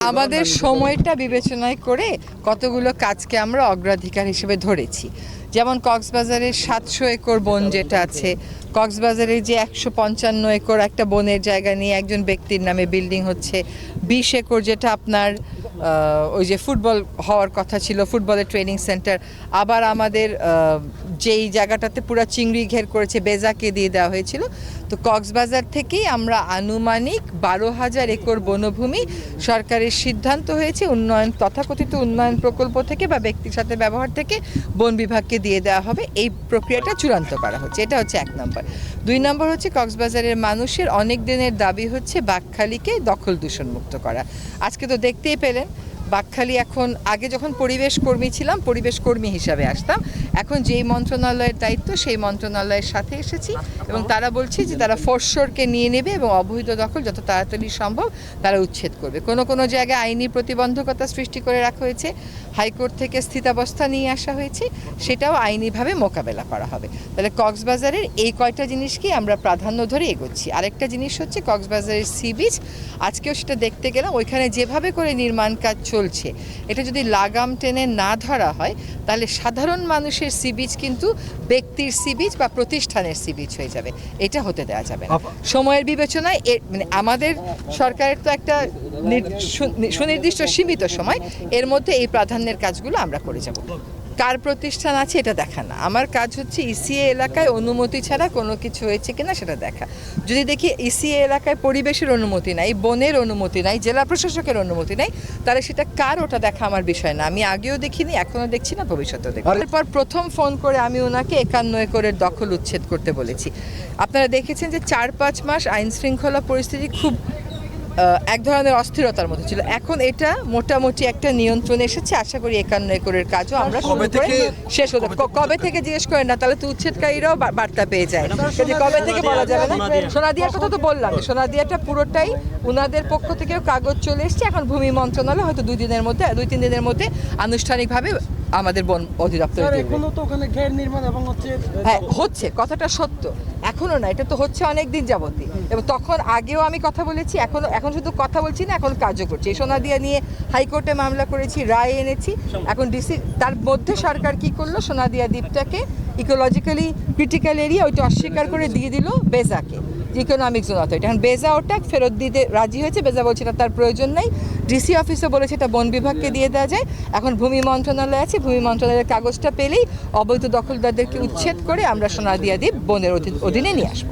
আমাদের সময়টা বিবেচনায় করে কতগুলো কাজকে আমরা অগ্রাধিকার হিসেবে ধরেছি। যেমন কক্সবাজারের সাতশো একর বন যেটা আছে, কক্সবাজারে যে একশো পঞ্চান্ন একর একটা বনের জায়গা নিয়ে একজন ব্যক্তির নামে বিল্ডিং হচ্ছে, বিশ একর যেটা আপনার ওই যে ফুটবল হওয়ার কথা ছিল, ফুটবলের ট্রেনিং সেন্টার আবার আমাদের যেই জায়গাটাতে পুরো চিংড়ি ঘের করেছে, বেজাকে দিয়ে দেওয়া হয়েছিল, তো কক্সবাজার থেকেই আমরা আনুমানিক বারো হাজার একর বনভূমি সরকারের সিদ্ধান্ত হয়েছে উন্নয়ন, তথাকথিত উন্নয়ন প্রকল্প থেকে বা ব্যক্তির সাথে ব্যবহার থেকে বন বিভাগকে দিয়ে দেওয়া হবে, এই প্রক্রিয়াটা চূড়ান্ত করা হচ্ছে। এটা হচ্ছে এক নম্বর। দুই নম্বর হচ্ছে কক্সবাজারের মানুষের অনেক দিনের দাবি হচ্ছে বাঘখালিকে দখল দূষণমুক্ত করা। আজকে তো দেখতেই পেলেন বাকখালী এখন, আগে যখন পরিবেশ কর্মী ছিলাম, পরিবেশ কর্মী হিসাবে আসতাম। এখন যেই মন্ত্রণালয়ের দায়িত্ব, সেই মন্ত্রণালয়ের সাথে এসেছি এবং তারা বলছে যে তারা ফোরশোরকে নিয়ে নেবে এবং অবৈধ দখল যত তাড়াতাড়ি সম্ভব তারা উচ্ছেদ করবে। কোনো কোনো জায়গায় আইনি প্রতিবন্ধকতা সৃষ্টি করে রাখা হয়েছে, হাইকোর্ট থেকে স্থিতাবস্থা নিয়ে আসা হয়েছে, সেটাও আইনিভাবে মোকাবেলা করা হবে। তাহলে কক্সবাজারের এই কয়টা জিনিসকেই আমরা প্রাধান্য ধরে এগোচ্ছি। আরেকটা জিনিস হচ্ছে কক্সবাজারের সি বিচ। আজকেও সেটা দেখতে গেলাম। ওইখানে যেভাবে করে নির্মাণ কাজ চলছে। এটা যদি লাগাম টেনে না ধরা হয় তাহলে সাধারণ মানুষের সিবিজ কিন্তু ব্যক্তির সিবিজ বা প্রতিষ্ঠানের সিবিজ হয়ে যাবে। এটা হতে দেওয়া যাবে না। সময়ের বিবেচনায় এ- মানে আমাদের সরকারের তো একটা নির- সুনির্দিষ্ট সীমিত সময় এর মধ্যে এই প্রাধান্যের কাজগুলো আমরা করে যাব। কার প্রতিষ্ঠান আছে এটা দেখা না। আমার কাজ হচ্ছে ইসিএ এলাকায় অনুমতি ছাড়া কোনো কিছু হয়েছে কিনা সেটা দেখা। যদি দেখি ইসিএ এলাকায় পরিবেশের অনুমতি নাই বনের অনুমতি নাই জেলা প্রশাসকের অনুমতি নাই তাহলে সেটা কার ওটা দেখা আমার বিষয় না। আমি আগেও দেখিনি এখনও দেখছি না ভবিষ্যতেও দেখি এরপর প্রথম ফোন করে আমি ওনাকে একান্ন একরের দখল উচ্ছেদ করতে বলেছি। আপনারা দেখেছেন যে চার পাঁচ মাস আইন শৃঙ্খলা পরিস্থিতি খুব এক ধরনের অস্থিরতার মধ্যে ছিল। এখন এটা মোটামুটি একটা নিয়ন্ত্রণে এসেছে। আশা করি একান্ন একরের কাজও আমরা শুরু কবে করে থেকে- শেষ হতে কবে থেকে জিজ্ঞেস করেন না তাহলে তো উচ্ছেদকারীরাও বার্তা পেয়ে যায়। কাজে কবে থেকে বলা যাবে না? সোনাদিয়ার কথা তো বললাম। সোনাদিয়াটা পুরোটাই উনাদের পক্ষ থেকেও কাগজ চলে এসেছে। এখন ভূমি মন্ত্রণালয় হয়তো দুই দিনের মধ্যে দুই তিন দিনের মধ্যে আনুষ্ঠানিকভাবে আমাদের বন অধিদপ্তর এখনও তো ওখানে ঘের নির্মাণ এবং হচ্ছে হ্যাঁ হচ্ছে কথাটা সত্য। এখনও না এটা তো হচ্ছে অনেক দিন যাবতই। এবং তখন আগেও আমি কথা বলেছি এখনও এখন শুধু কথা বলছি না এখন কাজও করছি। সোনাদিয়া নিয়ে হাইকোর্টে মামলা করেছি রায় এনেছি। এখন ডিসি তার মধ্যে সরকার কি করল? সোনা সোনাদিয়া দ্বীপটাকে ইকোলজিক্যালি ক্রিটিক্যাল এরিয়া ওইটা অস্বীকার করে দিয়ে দিল বেজাকে। ইকোনমিক জোন অথরিটি এখন বেজা ওটা ফেরত দিতে রাজি হয়েছে বেজা বলছে এটা তার প্রয়োজন নেই। ডিসি অফিসও বলেছে এটা বন বিভাগকে দিয়ে দেওয়া যায়। এখন ভূমি মন্ত্রণালয় আছে ভূমি মন্ত্রণালয়ের কাগজটা পেলেই অবৈধ দখলদারদেরকে উচ্ছেদ করে আমরা সোনা সোনাদিয়া দ্বীপ বনের অধীন- অধীনে নিয়ে আসব।